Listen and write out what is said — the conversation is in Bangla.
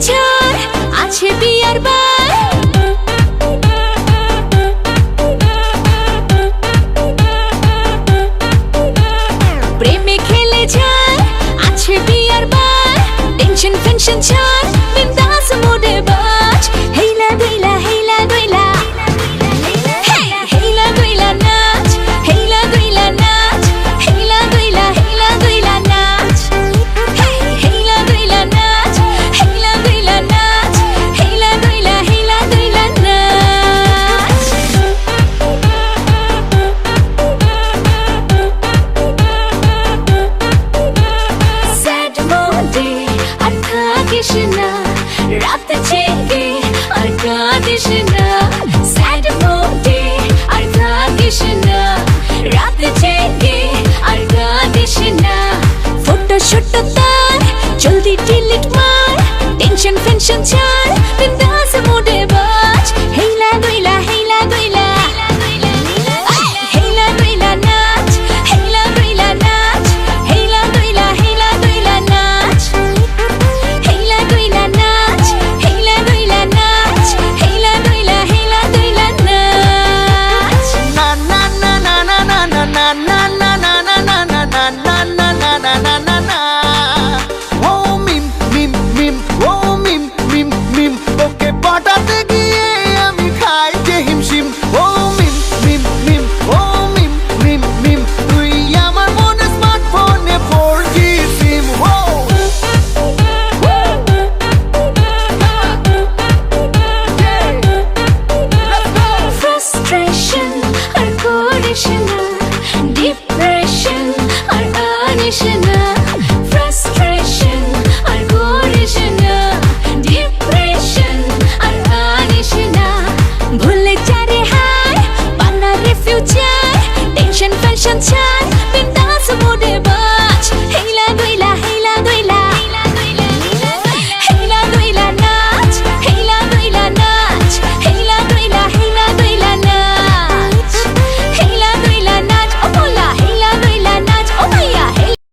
ছাড় আছে বিয়ার বা কাঁদিস না, রাত জেগে আর কাঁদিস না স্যাড মোডে আর কাঁদিস না, রাত জেগে আর কাঁদিস না। ফটো শুট তার, জলদি ডিলিট แ解，定身翻身ก็